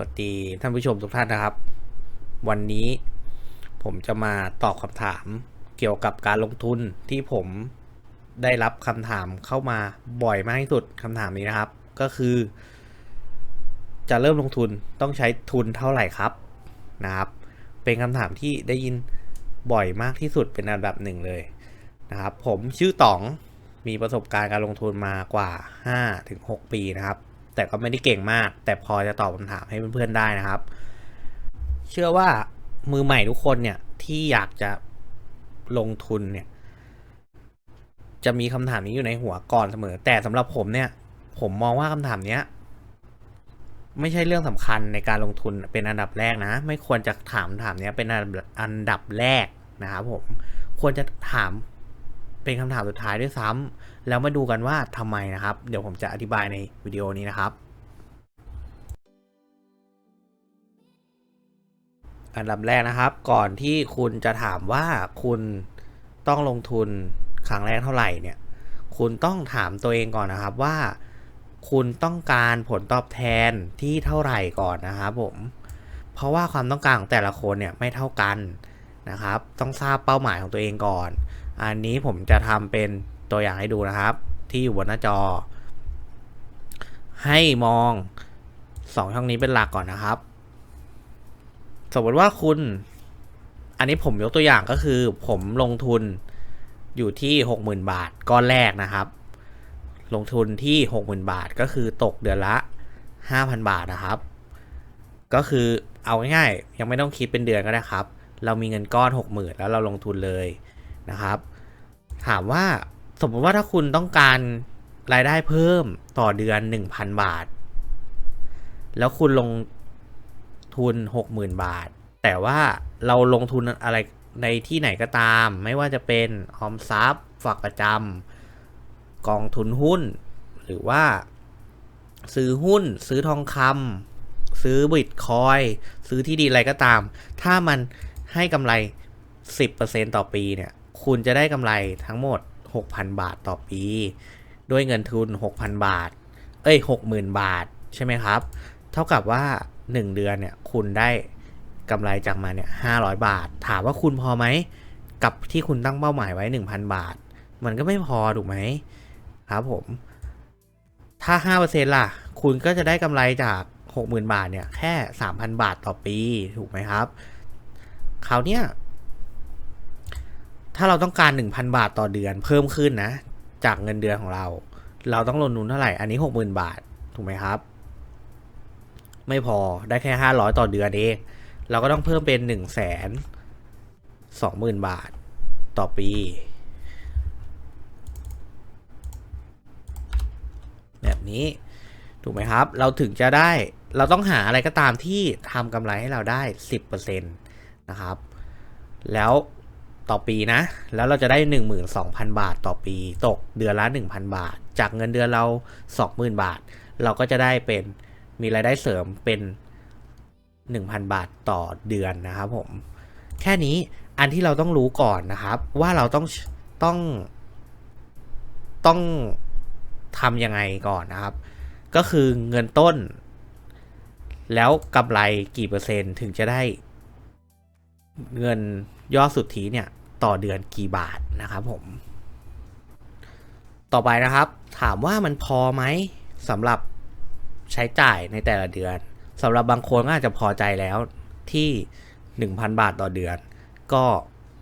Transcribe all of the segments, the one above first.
วัสดีท่านผู้ชมทุกท่านนะครับ วันนี้ผมจะมาตอบคำถามเกี่ยวกับการลงทุนที่ผมได้รับคำถามเข้ามาบ่อยมากที่สุดคำถามนี้นะครับ ก็คือ จะเริ่มลงทุนต้องใช้ทุนเท่าไหร่ครับนะครับ เป็นคำถามที่ได้ยินบ่อยมากที่สุดเป็นอันดับหนึ่งเลยนะครับ ผมชื่อต๋องมีประสบการณ์การลงทุนมากว่า 5-6 ปีนะครับ แต่ก็ไม่ได้เก่งมาก แต่พอจะตอบคำถามให้เพื่อนๆได้นะครับ เชื่อว่ามือใหม่ทุกคนเนี่ยที่อยากจะลงทุนเนี่ย จะมีคำถามนี้อยู่ในหัวก่อนเสมอ แต่สำหรับผมเนี่ย ผมมองว่าคำถามเนี้ยไม่ใช่เรื่องสำคัญในการลงทุนเป็นอันดับแรกนะ ไม่ควรจะถามถามเนี้ยเป็นอันดับอันดับแรกนะครับผม ควรจะถาม เป็นคำถามสุดท้ายด้วยซ้ำแล้วมาดูกันว่าทำไมนะครับ เดี๋ยวผมจะอธิบายในวิดีโอนี้นะครับ อันดับแรกนะครับ ก่อนที่คุณจะถามว่าคุณต้องลงทุนครั้งแรกเท่าไหร่เนี่ย คุณต้องถามตัวเองก่อนนะครับว่า คุณต้องการผลตอบแทนที่เท่าไหร่ก่อนนะครับผม เพราะว่าความต้องการของแต่ละคนเนี่ยไม่เท่ากันนะครับ ต้องทราบเป้าหมายของตัวเองก่อน อันนี้ผมจะทำเป็นตัวอย่างให้ดูนะครับ ที่อยู่บนหน้าจอ ให้มองสองช่องนี้เป็นหลักก่อนนะครับ สมมติว่าคุณ อันนี้ผมยกตัวอย่างก็คือ ผมลงทุนอยู่ที่หกหมื่นบาทก้อนแรกนะครับ ลงทุนที่หกหมื่นบาทก็คือตกเดือนละห้าพันบาทนะครับ ก็คือเอาง่ายๆยังไม่ต้องคิดเป็นเดือนก็ได้ครับ เรามีเงินก้อนหกหมื่นแล้วเราลงทุนเลย นะครับ ถามว่าสมมติว่าถ้าคุณต้องการรายได้เพิ่มต่อเดือนหนึ่งพันบาท แล้วคุณลงทุนหกหมื่นบาท แต่ว่าเราลงทุนอะไรในที่ไหนก็ตาม ไม่ว่าจะเป็นออมทรัพย์ฝากประจำกองทุนหุ้น หรือว่า ซื้อหุ้น ซื้อทองคำซื้อบิตคอยซื้อที่ดินอะไรก็ตาม ถ้ามันให้กำไร 10%ต่อปีเนี่ย คุณจะได้กำไรทั้งหมด 6,000 บาทต่อปี ด้วยเงินทุน 6,000 บาท เอ้ย 60,000 บาท ใช่ไหมครับ เท่ากับว่า 1 เดือนเนี่ย คุณได้กำไรจากมาเนี่ย 500 บาท ถามว่าคุณพอไหม กับที่คุณตั้งเป้าหมายไว้ 1,000 บาท มันก็ไม่พอถูกไหมครับผม ถ้า 5%ล่ะ คุณก็จะได้กำไรจาก 60,000 บาทเนี่ย แค่ 3,000 บาทต่อปี ถูกไหมครับ คราวเนี้ย ถ้าเราต้องการ 1,000 บาทต่อเดือนเพิ่มขึ้นนะ จากเงินเดือนของเรา เราต้องลงทุนเท่าไหร่ อันนี้ 60,000 บาท ถูกไหมครับ ไม่พอได้แค่ 500 ต่อเดือนเอง เราก็ต้องเพิ่มเป็น1 2 0 0 0 0 บาทต่อปีแบบนี้ถูกไหมครับ เราถึงจะได้เราต้องหาอะไรก็ตามที่ทำกำไรให้เราได้ 10%นะครับ แล้ว ต่อปีนะ แล้วเราจะได้ 12,000 บาทต่อปี ตกเดือนละ 1,000 บาท จากเงินเดือนเรา 20,000 บาท เราก็จะได้เป็นมีรายได้เสริมเป็น 1,000 บาทต่อเดือนนะครับผม แค่นี้อันที่เราต้องรู้ก่อนนะครับ ว่าเราต้องต้องต้องทำยังไงก่อนนะครับ ก็คือเงินต้น แล้วกำไรกี่เปอร์เซ็นต์ถึงจะได้เงินยอดสุทธิเนี่ย ต่อเดือนกี่บาทนะครับผม ต่อไปนะครับถามว่ามันพอไหมสำหรับใช้จ่ายในแต่ละเดือนสำหรับบางคนก็อาจจะพอใจแล้วที่ 1,000 บาทต่อเดือน ก็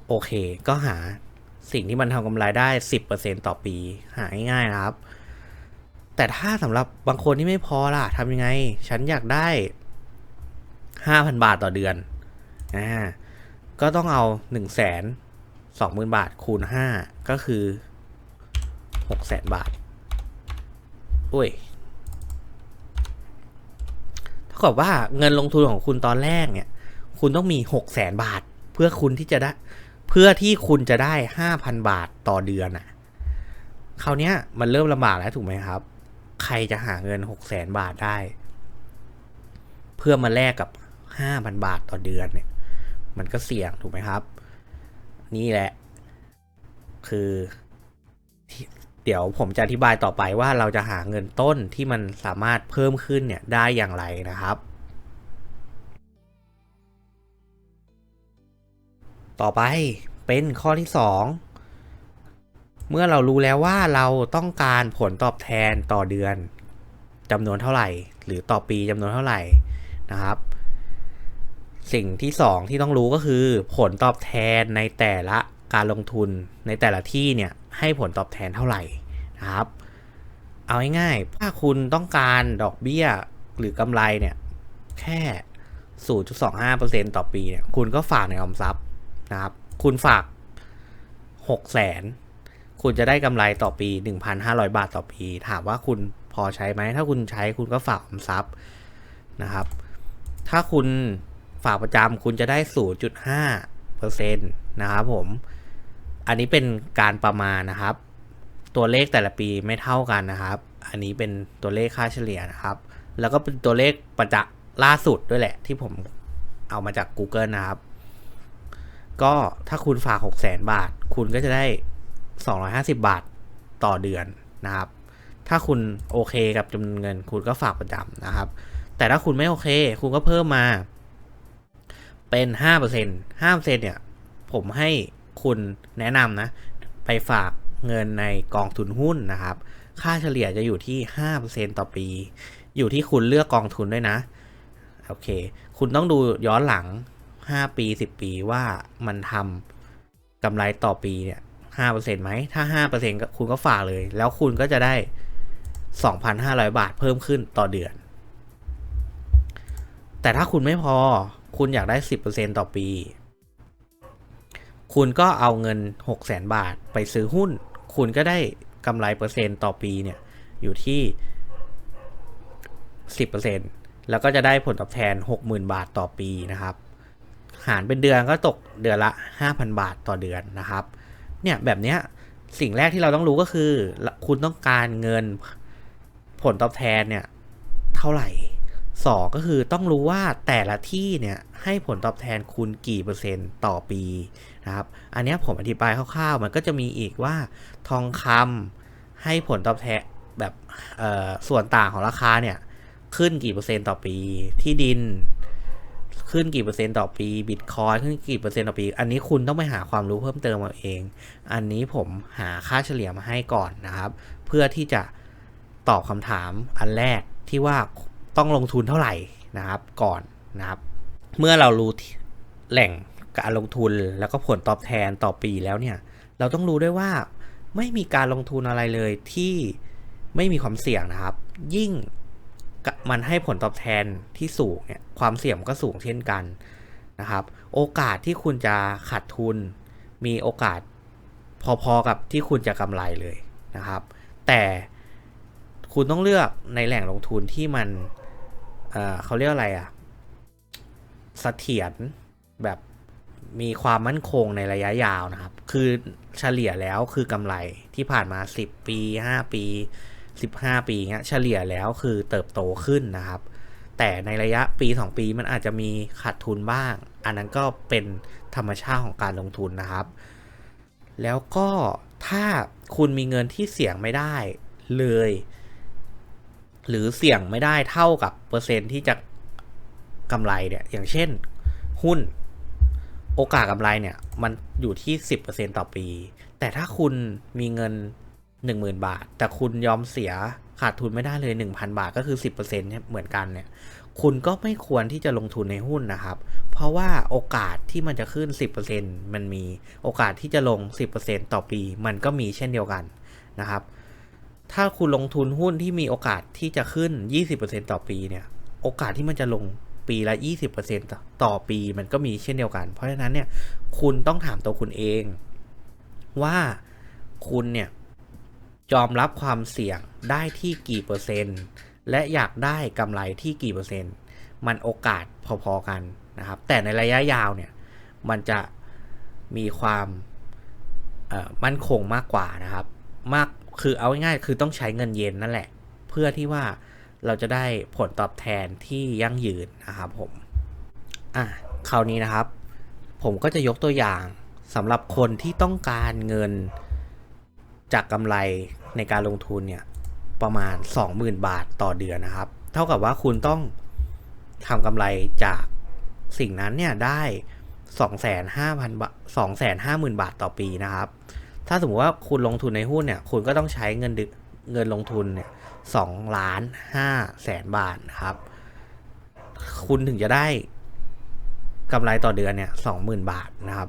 โอเค ก็หาสิ่งที่มันทำกำไรได้ 10%ต่อปี หาง่ายๆนะครับ แต่ถ้าสำหรับบางคนที่ไม่พอล่ะทำยังไง ฉันอยากได้ 5,000 บาทต่อเดือนอ่าก็ต้องเอา1 2 0 0 0 0 สองหมื่นบาทคูณ5ก็คือ600,000บาท อุ้ยเท่ากับว่าเงินลงทุนของคุณตอนแรกเนี่ย คุณต้องมี600,000บาท เพื่อคุณที่จะได้ เพื่อที่คุณจะได้5,000บาทต่อเดือนอะ่ะคราวเนี้ยมันเริ่มลำบากแล้วถูกไหมครับ ใครจะหาเงิน600,000บาทได้ เพื่อมาแลกกับ5,000บาทต่อเดือนเนี่ย มันก็เสี่ยงถูกไหมครับ นี่แหละ คือเดี๋ยวผมจะอธิบายต่อไปว่าเราจะหาเงินต้นที่มันสามารถเพิ่มขึ้นเนี่ยได้อย่างไรนะครับ ต่อไปเป็นข้อที่ 2 เมื่อเรารู้แล้วว่าเราต้องการผลตอบแทนต่อเดือนจำนวนเท่าไหร่ หรือต่อปีจำนวนเท่าไหร่นะครับ สิ่งที่สองที่ต้องรู้ก็คือ ผลตอบแทนในแต่ละการลงทุนในแต่ละที่เนี่ยให้ผลตอบแทนเท่าไหร่นะครับ เอาง่ายๆถ้าคุณต้องการดอกเบี้ยหรือกำไรเนี่ยแค่ 0.25%ต่อปีเนี่ยคุณก็ฝากในออมทรัพย์นะครับ คุณฝาก 6 0แสนคุณจะได้กำไรต่อปี 1,500 บาทต่อปี ถามว่าคุณพอใช้ไหม ถ้าคุณใช้คุณก็ฝากออมทรัพย์นะครับ ถ้าคุณ ฝากประจำคุณจะได้ 0.5%นะครับผม อันนี้เป็นการประมาณนะครับ ตัวเลขแต่ละปีไม่เท่ากันนะครับ อันนี้เป็นตัวเลขค่าเฉลี่ยนะครับ แล้วก็เป็นตัวเลขประจักษ์ล่าสุดด้วยแหละ ที่ผมเอามาจาก Google นะครับ ก็ถ้าคุณฝาก 6 0 0 0 0 0 บาท คุณก็จะได้ 250 บาทต่อเดือนนะครับ ถ้าคุณโอเคกับจำนวนเงิน คุณก็ฝากประจำนะครับ แต่ถ้าคุณไม่โอเค คุณก็เพิ่มมา เป็น5% 5%เซ็นห้าเปอร์เซ็นเนี่ย ผมให้คุณแนะนำนะ ไปฝากเงินในกองทุนหุ้นนะครับ ค่าเฉลี่ยจะอยู่ที่5%ต่อปี อยู่ที่คุณเลือกกองทุนด้วยนะ โอเค คุณต้องดูย้อนหลัง5ปี10ปีว่ามันทำกำไรต่อปีเนี่ย5%ไหม ถ้า5%ก็นคุณก็ฝากเลย แล้วคุณก็จะได้2,500บาทเพิ่มขึ้นต่อเดือน แต่ถ้าคุณไม่พอ คุณอยากได้ 10%ต่อปี คุณก็เอาเงิน 600,000บาทไปซื้อหุ้น คุณก็ได้กำไรเปอร์เซ็นต์ต่อปีเนี่ยอยู่ที่ 10%แล้วก็จะได้ผลตอบแทน 60,000 บาทต่อปีนะครับ หารเป็นเดือนก็ตกเดือนละ 5,000 บาทต่อเดือนนะครับ เนี่ยแบบเนี้ยสิ่งแรกที่เราต้องรู้ก็คือ คุณต้องการเงินผลตอบแทนเนี่ยเท่าไหร่ สองก็คือต้องรู้ว่าแต่ละที่เนี่ยให้ผลตอบแทนคุณกี่เปอร์เซ็นต์ต่อปีนะครับอันนี้ผมอธิบายคร่าวๆ มันก็จะมีอีกว่าทองคำให้ผลตอบแทนแบบส่วนต่างของราคาเนี่ยขึ้นกี่เปอร์เซ็นต์ต่อปี ที่ดินขึ้นกี่เปอร์เซ็นต์ต่อปีบิตคอยขึ้นกี่เปอร์เซ็นต์ต่อปี อันนี้คุณต้องไปหาความรู้เพิ่มเติมมาเอง อันนี้ผมหาค่าเฉลี่ยมาให้ก่อนนะครับ เพื่อที่จะตอบคำถามอันแรกที่ว่า ต้องลงทุนเท่าไหร่นะครับ ก่อนนะครับ เมื่อเรารู้แหล่งการลงทุนแล้วก็ผลตอบแทนต่อปีแล้วเนี่ย เราต้องรู้ด้วยว่าไม่มีการลงทุนอะไรเลยที่ไม่มีความเสี่ยงนะครับ ยิ่งมันให้ผลตอบแทนที่สูงเนี่ยความเสี่ยงก็สูงเช่นกันนะครับ โอกาสที่คุณจะขาดทุน มีโอกาสพอๆกับที่คุณจะกำไรเลยนะครับ แต่คุณต้องเลือกในแหล่งลงทุนที่มัน เเขาเรียกอะไรอะ่ะเสถียรแบบมีความมั่นคงในระยะยาวนะครับ คือเฉลี่ยแล้วคือกำไรที่ผ่านมา 10 ปี 5 ปี 15 ปีเงี้ยเฉลี่ยแล้วคือเติบโตขึ้นนะครับ แต่ในระยะปี 2 ปีมันอาจจะมีขาดทุนบ้าง อันนั้นก็เป็นธรรมชาติของการลงทุนนะครับ แล้วก็ถ้าคุณมีเงินที่เสี่ยงไม่ได้เลย หรือเสี่ยงไม่ได้เท่ากับเปอร์เซ็นที่จะกำไรเนี่ย อย่างเช่น หุ้นโอกาสกำไรเนี่ย มันอยู่ที่ 10%ต่อปี แต่ถ้าคุณมีเงิน 10,000 บาท แต่คุณยอมเสียขาดทุนไม่ได้เลย 1,000 บาทก็คือ 10%เนี่ยเหมือนกันเนี่ยคุณก็ไม่ควรที่จะลงทุนในหุ้นนะครับ เพราะว่าโอกาสที่มันจะขึ้น 10%มันมี โอกาสที่จะลง 10%ต่อปี มันก็มีเช่นเดียวกันนะครับ ถ้าคุณลงทุนหุ้นที่มีโอกาสที่จะขึ้น 20%ต่อปีเนี่ย โอกาสที่มันจะลงปีละ 20%ต่อปีมันก็มีเช่นเดียวกัน เพราะฉะนั้นเนี่ย คุณต้องถามตัวคุณเอง ว่าคุณเนี่ยยอมรับความเสี่ยงได้ที่กี่เปอร์เซ็นต์ และอยากได้กำไรที่กี่เปอร์เซ็นต์ มันโอกาสพอๆกันนะครับ แต่ในระยะยาวเนี่ย มันจะมีความมั่นคงมากกว่านะครับ มาก คือเอาง่ายๆคือต้องใช้เงินเย็นนั่นแหละ เพื่อที่ว่าเราจะได้ผลตอบแทนที่ยั่งยืนนะครับผมอะคราวนี้นะครับ ผมก็จะยกตัวอย่างสำหรับคนที่ต้องการเงินจากกำไรในการลงทุนเนี่ยประมาณ 20,000 บาทต่อเดือนนะครับ เท่ากับว่าคุณต้องทำกำไรจากสิ่งนั้นเนี่ยได้สองแสนห้าพันบาทสองแสนห้าหมื่นบาทต่อปีนะครับ ถ้าสมมติว่าคุณลงทุนในหุ้นเนี่ย คุณก็ต้องใช้เงินดึเงินลงทุนเนี่ยสองล้านห้าแสนบาทนะครับ คุณถึงจะได้กำไรต่อเดือนเนี่ยสองหมื่นบาทนะครับ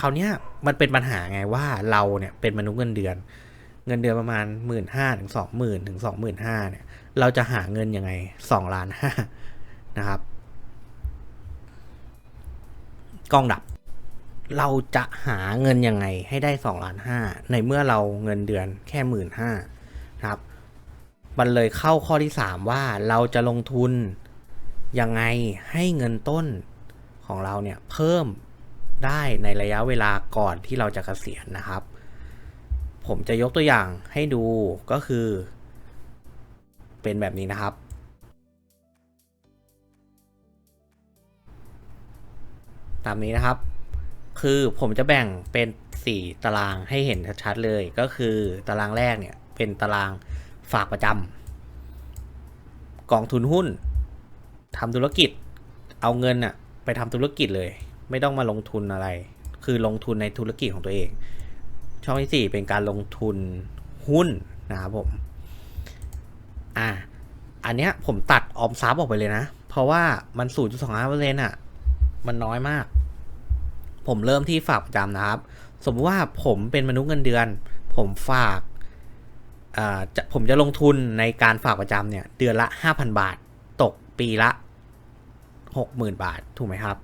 คราวนี้มันเป็นปัญหาไงว่าเราเนี่ยเป็นมนุษย์เงินเดือน เงินเดือนประมาณหมื่นห้าถึงสองหมื่นถึงสองหมื่นห้าเนี่ย เราจะหาเงินยังไงสองล้านห้านะครับ กล้องดับ เราจะหาเงินยังไงให้ได้สองล้านห้าในเมื่อเราเงินเดือนแค่หมื่นห้าครับมันเลยเข้าข้อที่สามว่าเราจะลงทุนยังไงให้เงินต้นของเราเนี่ยเพิ่มได้ในระยะเวลาก่อนที่เราจะเกษียณนะครับ ผมจะยกตัวอย่างให้ดูก็คือ เป็นแบบนี้นะครับ ตามนี้นะครับ คือผมจะแบ่งเป็น 4 ตารางให้เห็นชัดๆเลย ก็คือตารางแรกเนี่ยเป็นตารางฝากประจำกองทุนหุ้นทำธุรกิจ เอาเงินอะไปทำธุรกิจเลย ไม่ต้องมาลงทุนอะไร คือลงทุนในธุรกิจของตัวเอง ช่องที่ 4 เป็นการลงทุนหุ้นนะครับผมอะอันเนี้ยผมตัดออมทรัพย์ออกไปเลยนะ เพราะว่ามัน 0.25%อะ มันน้อยมาก ผมเริ่มที่ฝากประจำนะครับ สมมติว่าผมเป็นมนุษย์เงินเดือน ผมฝากจะผมจะลงทุนในการฝากประจำเนี่ย เดือนละ 5,000 บาท ตกปีละ 60,000 บาท ถูกไหมครับ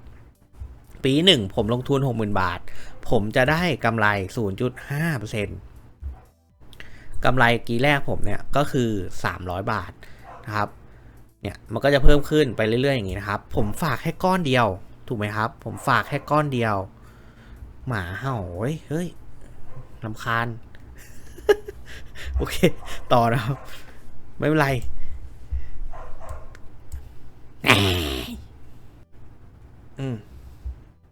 ปีหนึ่งผมลงทุน 60,000 บาท ผมจะได้กำไร 0.5%กำไรกีแรกผมเนี่ย ก็คือ 300 บาทนะครับ เนี่ย มันก็จะเพิ่มขึ้นไปเรื่อยๆอย่างนี้นะครับ ผมฝากแค่ก้อนเดียว ถูกไหมครับ ผมฝากแค่ก้อนเดียว หมาเห่าเฮ้ยเฮ้ยลำคาญ โอเค ต่อนะครับ ไม่เป็นไรอืม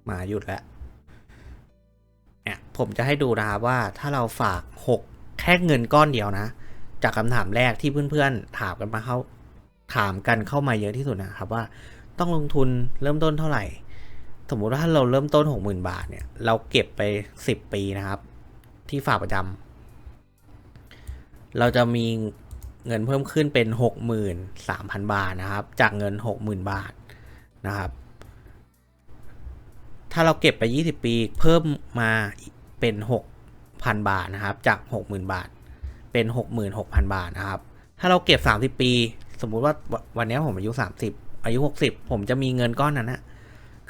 หมาหยุดแล้วเนี่ยผมจะให้ดูนะครับว่าถ้าเราฝากหกแค่เงินก้อนเดียวนะ จากคำถามแรกที่เพื่อนๆถามกันมาเข้าถามกันเข้ามาเยอะที่สุดนะครับว่า ต้องลงทุนเริ่มต้นเท่าไหร่ สมมุติว่าถ้าเราเริ่มต้นหกหมื่นบาทเนี่ย เราเก็บไปสิบปีนะครับ ที่ฝากประจำเราจะมีเงินเพิ่มขึ้นเป็นหกหมื่นสามพันบาทนะครับ จากเงินหกหมื่นบาทนะครับ ถ้าเราเก็บไปยี่สิบปีเพิ่มมาเป็นหกพันบาทนะครับ จากหกหมื่นบาท เป็นหกหมื่นหกพันบาทนะครับ ถ้าเราเก็บสามสิบปี สมมุติว่าวันนี้ผมอายุสามสิบ อายุหกสิบผมจะมีเงินก้อนนั้นนะ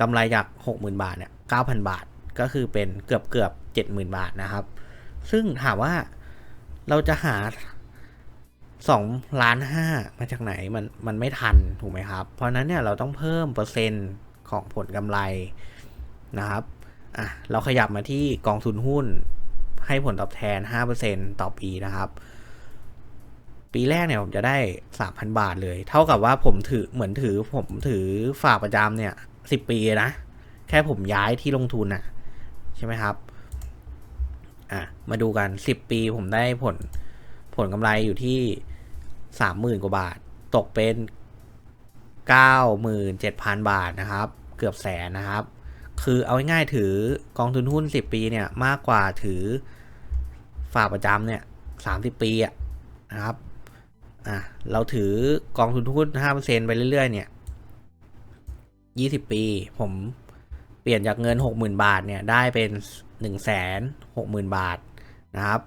กำไรจากหกหมื่นบาทเนี่ยเก้าพันบาทก็คือเป็นเกือบเกือบเจ็ดหมื่นบาทนะครับ ซึ่งถามว่าเราจะหาสองล้านห้ามาจากไหนมันมันไม่ทันถูกไหมครับ เพราะนั้นเนี่ยเราต้องเพิ่มเปอร์เซ็นต์ของผลกำไรนะครับอะเราขยับมาที่กองทุนหุ้นให้ผลตอบแทน 5%ต่อปีนะครับ ปีแรกเนี่ยผมจะได้ 3,000 บาทเลย เท่ากับว่าผมถือเหมือนถือ ผมถือฝากประจำเนี่ย10ปีนะ แค่ผมย้ายที่ลงทุนนะใช่ไหมครับ อะ มาดูกัน 10 ปีผมได้ผลผลกำไรอยู่ที่ 30,000 กว่าบาท ตกเป็น 97,000 บาทนะครับ เกือบแสนนะครับ คือเอาง่ายๆถือกองทุนหุ้น 10 ปีเนี่ยมากกว่าถือฝากประจำเนี่ย30 ปีอะนะครับ อะเราถือกองทุนหุ้น5%ไปเรื่อยๆ เนี่ย20ปี ผมเปลี่ยนจากเงิน60,000บาทเนี่ยได้เป็น160,000บาทนะครับ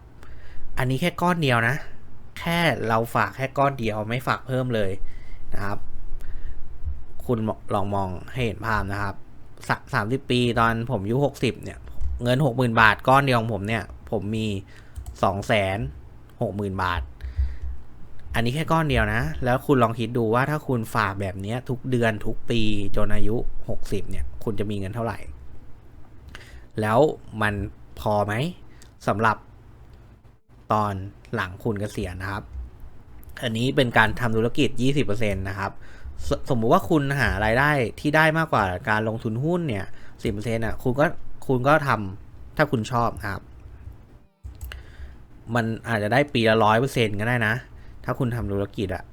อันนี้แค่ก้อนเดียวนะ แค่เราฝากแค่ก้อนเดียวไม่ฝากเพิ่มเลยนะครับ คุณลองมองให้เห็นภาพนะครับสามสิบปีตอนผมอายุหกสิบเนี่ย เงินหกหมื่นบาทก้อนเดียวของผมเนี่ย ผมมีสองแสนหกหมื่นบาท อันนี้แค่ก้อนเดียวนะ แล้วคุณลองคิดดูว่าถ้าคุณฝากแบบนี้ทุกเดือนทุกปีจนอายุหกสิบเนี่ย คุณจะมีเงินเท่าไหร่ แล้วมันพอไหมสำหรับตอนหลังคุณเกษียณนะครับ อันนี้เป็นการทำธุรกิจ 20%นะครับสสมมุติว่าคุณหารายได้ที่ได้มากกว่าการลงทุนหุ้นเนี่ยสิบเปอร์เซ็นต์อะคุณก็คุณก็ทำถ้าคุณชอบครับ มันอาจจะได้ปีละร้อยเปอร์เซ็นต์ก็ได้นะ ถ้าคุณทำธุรกิจอะ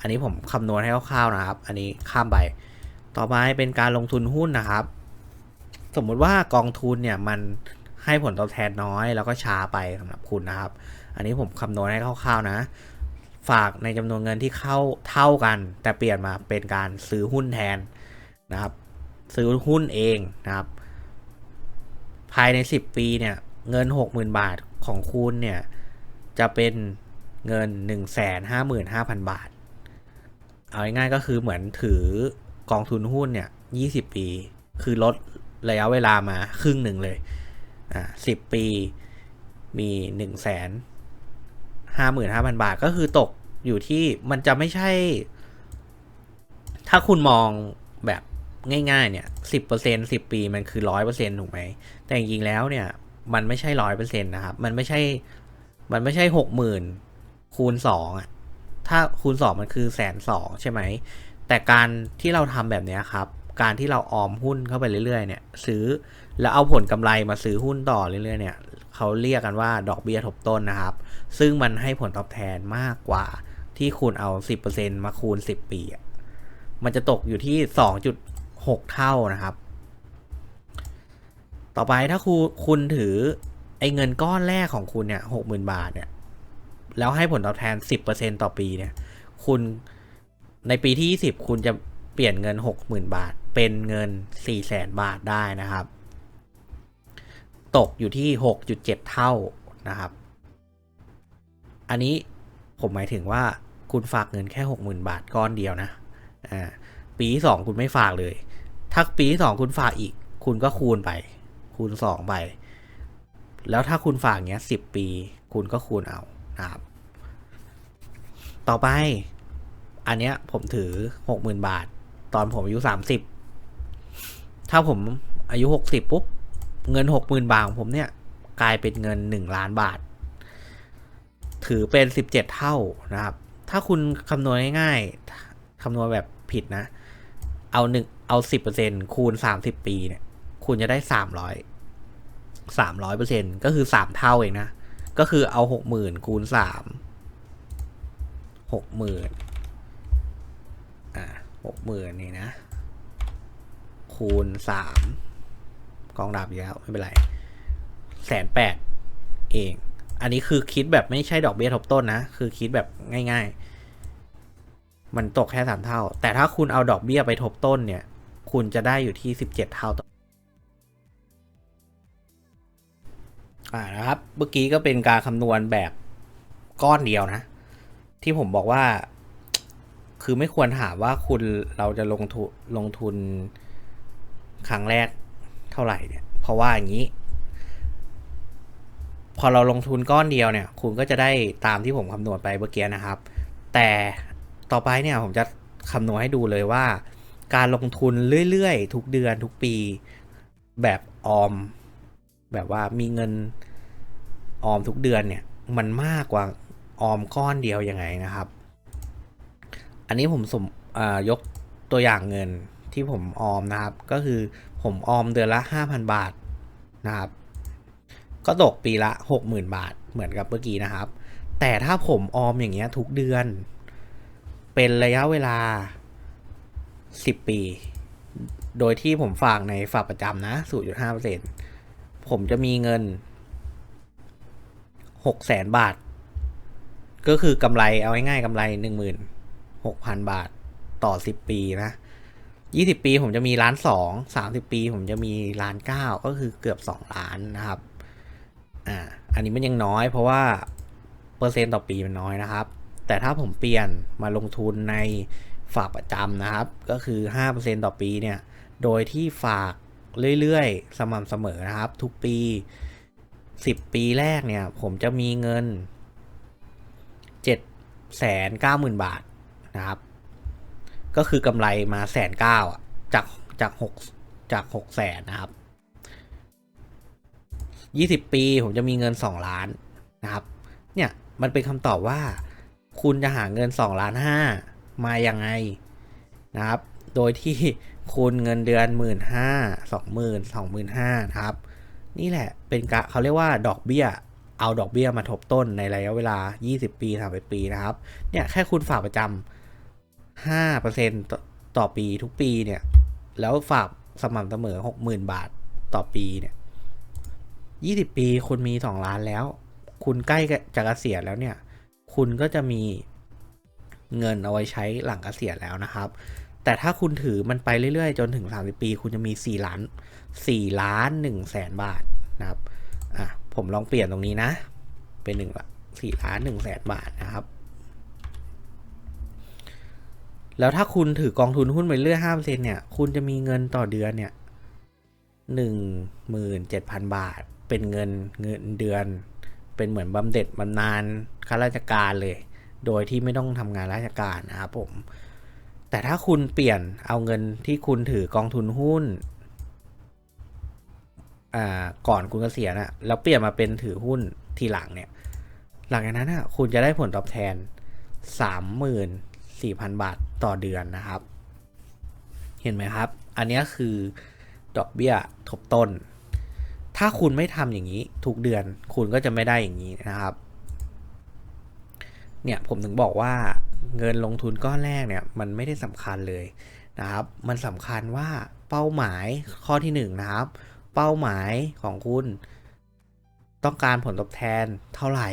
อันนี้ผมคำนวณให้คร่าวๆนะครับ อันนี้ข้ามไป ต่อไปเป็นการลงทุนหุ้นนะครับ สมมุติว่ากองทุนเนี่ยมันให้ผลตอบแทนน้อยแล้วก็ช้าไปสำหรับคุณนะครับ อันนี้ผมคำนวณให้คร่าวๆนะ ฝากในจำนวนเงินที่เข้าเท่ากัน แต่เปลี่ยนมาเป็นการซื้อหุ้นแทนนะครับ ซื้อหุ้นเองนะครับ ภายใน 10 ปีเนี่ยเงิน 60,000 บาทของคุณเนี่ยจะเป็น เงิน 155,000 บาท เอาง่ายๆก็คือเหมือนถือกองทุนหุ้นเนี่ย 20 ปี คือลดระยะเวลามาครึ่งหนึ่งเลย อ่า10ปีมี1 5 5 0 0 0 บาท ก็คือตกอยู่ที่มันจะไม่ใช่ ถ้าคุณมองแบบง่ายๆเนี่ย10% 10ปีมันคือ100%ถูกไหม แต่จริงๆแล้วเนี่ย มันไม่ใช่100%นะครับ มันไม่ใช่ มันไม่ใช่60,000 คูณ2อะถ้าคูณ2มันคือแสนสองใช่ไหม แต่การที่เราทำแบบนี้ครับ การที่เราออมหุ้นเข้าไปเรื่อยๆ เนี่ย ซื้อแล้วเอาผลกำไรมาซื้อหุ้นต่อเรื่อยๆ เนี่ยเขาเรียกกันว่าดอกเบี้ยทบต้นนะครับ ซึ่งมันให้ผลตอบแทนมากกว่าที่คุณเอา 10%มาคูณ 10 ปีอะมันจะตกอยู่ที่ 2.6 เท่านะครับ ต่อไปถ้าคุณคุณถือไอ้เงินก้อนแรกของคุณเนี่ย 60,000 บาทเนี่ย แล้วให้ผลตอบแทน 10%ต่อปีเนี่ย คุณในปีที่ 20 คุณจะเปลี่ยนเงิน 60,000 บาท เป็นเงิน 400,000 บาทได้นะครับ ตกอยู่ที่ 6.7 เท่านะครับ อันนี้ผมหมายถึงว่าคุณฝากเงินแค่ 60,000 บาทก้อนเดียวนะอ่าปีที่สองคุณไม่ฝากเลย ถ้าปีที่สองคุณฝากอีก คุณก็คูณไป คูณสองไป แล้วถ้าคุณฝากเงี้ยสิบปี คุณก็คูณเอา นะครับ ต่อไป อันเนี้ย ผมถือหกหมื่นบาท ตอนผมอายุสามสิบถ้าผมอายุหกสิบปุ๊บ เงินหกหมื่นบาทของผมเนี่ย กลายเป็นเงินหนึ่งล้านบาท ถือเป็นสิบเจ็ดเท่านะครับ ถ้าคุณคำนวณง่ายๆคำนวณแบบผิดนะ เอาหนึ่งเอาสิบเปอร์เซ็นคูณสามสิบปีเนี่ย คุณจะได้สามร้อยสามร้อยเปอร์เซ็นก็คือสามเท่าเองนะ ก็คือเอาหกหมื่นคูณสามหกหมื่นอ่าหกหมื่นนี่นะ คูณสามกองดับอีกแล้วไม่เป็นไรแสนแปดเอง อันนี้คือคิดแบบไม่ใช่ดอกเบี้ยทบต้นนะ คือคิดแบบง่าย ๆ มันตกแค่สามเท่า แต่ถ้าคุณเอาดอกเบี้ยไปทบต้นเนี่ย คุณจะได้อยู่ที่สิบเจ็ดเท่าต่อ อ่านะครับ เมื่อกี้ก็เป็นการคำนวณแบบก้อนเดียวนะ ที่ผมบอกว่า คือไม่ควรถามว่าคุณเราจะลงทุนลงทุนครั้งแรกเท่าไหร่เนี่ย เพราะว่าอย่างนี้ พอเราลงทุนก้อนเดียวเนี่ย คุณก็จะได้ตามที่ผมคำนวณไปเมื่อกี้นะครับ แต่ต่อไปเนี่ยผมจะคำนวณให้ดูเลยว่า การลงทุนเรื่อยๆ ทุกเดือนทุกปี แบบออม แบบว่ามีเงินออมทุกเดือนเนี่ยมันมากกว่าออมก้อนเดียวยังไงนะครับ อันนี้ผมสมยกตัวอย่างเงินที่ผมออมนะครับ ก็คือผมออมเดือนละ 5,000 บาทนะครับ ก็ตกปีละ 60,000 บาทเหมือนกับเมื่อกี้นะครับ แต่ถ้าผมออมอย่างเงี้ยทุกเดือน เป็นระยะเวลา 10 ปี โดยที่ผมฝากในฝากประจำนะ 0.5% ผมจะมีเงิน600,000บาท ก็คือกำไรเอาง่ายๆกำไร16,000บาทต่อ10ปีนะ20ปีผมจะมีล้านสอง30ปีผมจะมีล้านเก้าก็คือเกือบ2ล้านนะครับอ่าอันนี้มันยังน้อยเพราะว่าเปอร์เซ็นต์ต่อปีมันน้อยนะครับ แต่ถ้าผมเปลี่ยนมาลงทุนในฝากประจำนะครับ ก็คือ5%ต่อปีเนี่ย โดยที่ฝาก เรื่อยๆ สม่ำเสมอนะครับ ทุกปี 10 ปีแรกเนี่ย ผมจะมีเงิน 790,000 บาทนะครับ ก็คือกำไรมาแสนเก้าจากจากหกจากหกแสนนะครับยี่สิบปีผมจะมีเงินสองล้านนะครับ เนี่ยมันเป็นคำตอบว่า คุณจะหาเงินสองล้านห้ามายังไงนะครับ โดยที่คุณเงินเดือนหมื่นห้าสองหมื่นสองหมื่นห้าครับ นี่แหละเป็นกะเขาเรียกว่าดอกเบี้ย เอาดอกเบี้ยมาทบต้นในระยะเวลา 20 ปี30ปีนะครับ เนี่ยแค่คุณฝากประจำห้าเปอร์เซ็นต์ต่อปีทุกปีเนี่ย แล้วฝากสม่ำเสมอหกหมื่นบาทต่อปีเนี่ยยี่สิบปีคุณมีสองล้านแล้ว คุณใกล้จะเกษียณแล้วเนี่ย คุณก็จะมีเงินเอาไว้ใช้หลังเกษียณแล้วนะครับ แต่ถ้าคุณถือมันไปเรื่อยๆ จนถึง 30 ปี คุณจะมี 4 ล้าน 4 ล้าน1แสนบาทนะครับ อะ ผมลองเปลี่ยนตรงนี้นะ เป็น1ละ4ล้าน1แสนบาทนะครับ แล้วถ้าคุณถือกองทุนหุ้นไปเรื่อย5%เนี่ย คุณจะมีเงินต่อเดือนเนี่ย17,000 บาท เป็นเงินเงินเดือน เป็นเหมือนบำเหน็จบำนาญข้าราชการเลย โดยที่ไม่ต้องทำงานราชการนะครับผม แต่ถ้าคุณเปลี่ยนเอาเงินที่คุณถือกองทุนหุ้นอ่าก่อนคุณเกษียณอะแล้วเปลี่ยนมาเป็นถือหุ้นทีหลังเนี่ย หลังจากนั้นอะคุณจะได้ผลตอบแทน 34,000 บาทต่อเดือนนะครับ เห็นไหมครับ อันนี้คือดอกเบี้ยทบต้น ถ้าคุณไม่ทำอย่างนี้ทุกเดือนคุณก็จะไม่ได้อย่างนี้นะครับ เนี่ยผมถึงบอกว่า เงินลงทุนก้อนแรกเนี่ยมันไม่ได้สำคัญเลยนะครับ มันสำคัญว่าเป้าหมายข้อที่หนึ่งนะครับ เป้าหมายของคุณ ต้องการผลตอบแทนเท่าไหร่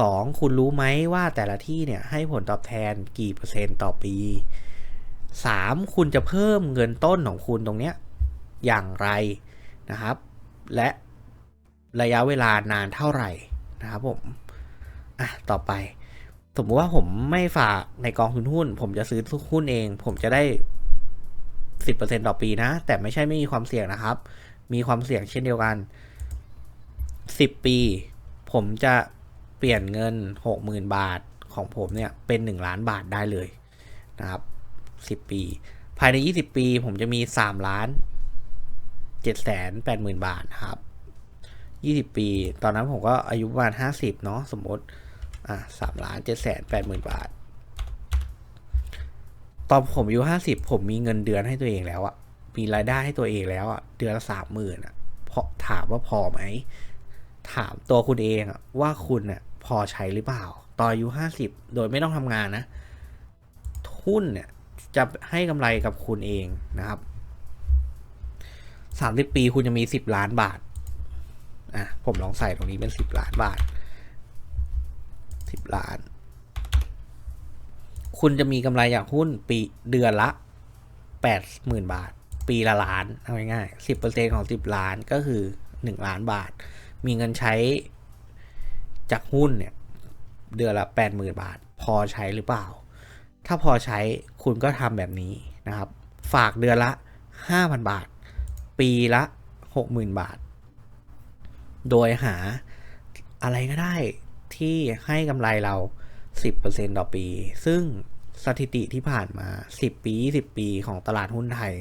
สองคุณรู้ไหมว่าแต่ละที่เนี่ยให้ผลตอบแทนกี่เปอร์เซ็นต์ต่อปีสามคุณจะเพิ่มเงินต้นของคุณตรงเนี้ยอย่างไรนะครับ และระยะเวลานานเท่าไหร่นะครับผม อะ ต่อไป สมมติว่าผมไม่ฝากในกองทุนหุ้น ผมจะซื้อทุกหุ้นเอง ผมจะได้สิบเปอร์เซ็นต่อปีนะ แต่ไม่ใช่ไม่มีความเสี่ยงนะครับ มีความเสี่ยงเช่นเดียวกันสิบปี ผมจะเปลี่ยนเงินหกหมื่นบาทของผมเนี่ยเป็นหนึ่งล้านบาทได้เลยนะครับสิบปี ภายในยี่สิบปี ผมจะมีสามล้านเจ็ดแสนแปดหมื่นบาทครับยี่สิบปี ตอนนั้นผมก็อายุประมาณห้าสิบเนาะสมมติ อะสามล้านเจ็ดแสนแปดหมื่นบาท ตอนผมอายุห้าสิบผมมีเงินเดือนให้ตัวเองแล้วอะมีรายได้ให้ตัวเองแล้วอะเดือนละสามหมื่นอะเพราะถามว่าพอไหม ถามตัวคุณเองอะว่าคุณเนี่ยพอใช้หรือเปล่า ตอนอายุห้าสิบโดยไม่ต้องทำงานนะทุนเนี่ยจะให้กำไรกับคุณเองนะครับสามสิบปีคุณจะมีสิบล้านบาท อะ ผมลองใส่ตรงนี้เป็นสิบล้านบาท ล้าน คุณจะมีกำไรจากหุ้นปีเดือนละแปดหมื่นบาท ปีละล้านเอาง่ายๆสิบเปอร์เซ็นของสิบล้านก็คือหนึ่งล้านบาท มีเงินใช้จากหุ้นเนี่ยเดือนละแปดหมื่นบาท พอใช้หรือเปล่า ถ้าพอใช้คุณก็ทำแบบนี้นะครับ ฝากเดือนละห้าพันบาท ปีละหกหมื่นบาท โดยหาอะไรก็ได้ ที่ให้กำไรเรา 10%ต่อปี ซึ่งสถิติที่ผ่านมา 10 ปี 20 ปีของตลาดหุ้นไทย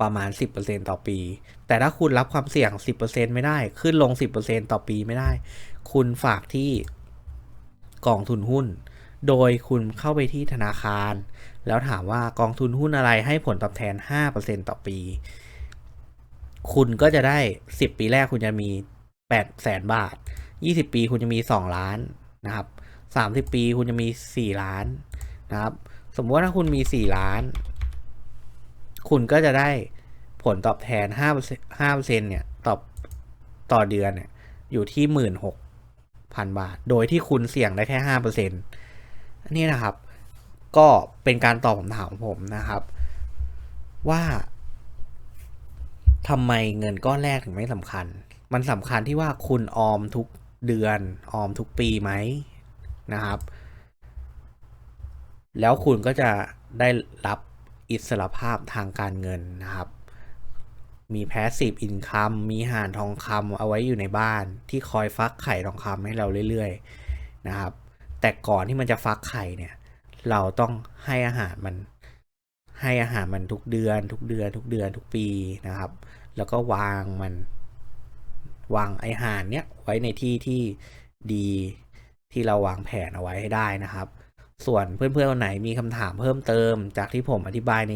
ประมาณ 10%ต่อปี แต่ถ้าคุณรับความเสี่ยง 10%ไม่ได้ ขึ้นลง 10%ต่อปีไม่ได้ คุณฝากที่กองทุนหุ้น โดยคุณเข้าไปที่ธนาคาร แล้วถามว่ากองทุนหุ้นอะไรให้ผลตอบแทน 5%ต่อปี คุณก็จะได้ 10 ปีแรกคุณจะมี8แสนบาท 20 ปีคุณจะมี 2 ล้านนะครับ 30 ปีคุณจะมี 4 ล้านนะครับ สมมติว่าถ้าคุณมี 4 ล้าน คุณก็จะได้ผลตอบแทน5 5เนี่ยต่อต่อเดือนเนี่ยอยู่ที่ 16,000 บาท โดยที่คุณเสี่ยงได้แค่5%อันนี้นะครับ ก็เป็นการตอบคำถามของผมนะครับ ว่าทำไมเงินก้อนแรกถึงไม่สำคัญ มันสำคัญที่ว่าคุณออมทุก เดือนออมทุกปีไหมนะครับ แล้วคุณก็จะได้รับอิสรภาพทางการเงินนะครับ มีแพสซีฟอินคัมมีห่านทองคำเอาไว้อยู่ในบ้านที่คอยฟักไข่ทองคำให้เราเรื่อยๆนะครับ แต่ก่อนที่มันจะฟักไข่เนี่ย เราต้องให้อาหารมันให้อาหารมันทุกเดือน ทุกเดือน ทุกเดือนทุกปีนะครับ แล้วก็วางมัน วางไอหารเนี้ยไว้ในที่ที่ดีที่เราวางแผนเอาไว้ให้ได้นะครับ ส่วนเพื่อนๆคนไหนมีคำถามเพิ่มเติม จากที่ผมอธิบายใน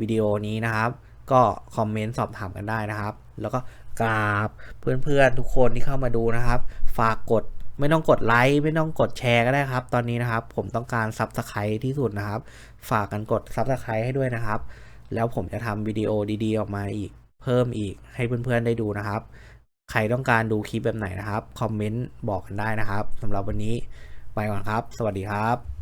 วิดีโอนี้นะครับ ก็คอมเมนต์สอบถามกันได้นะครับ แล้วก็กราบเพื่อนๆทุกคนที่เข้ามาดูนะครับ ฝากกดไม่ต้องกดไลค์ไม่ต้องกดแชร์ก็ได้ครับ ตอนนี้นะครับ ผมต้องการซับสไครต์ที่สุดนะครับ ฝากกันกดซับสไครต์ให้ด้วยนะครับ แล้วผมจะทำวิดีโอดีๆ ออกมาอีก เพิ่มอีกให้เพื่อนๆได้ดูนะครับ ใครต้องการดูคลิปแบบไหนนะครับ คอมเมนต์บอกกันได้นะครับสำหรับวันนี้ไปก่อนครับ สวัสดีครับ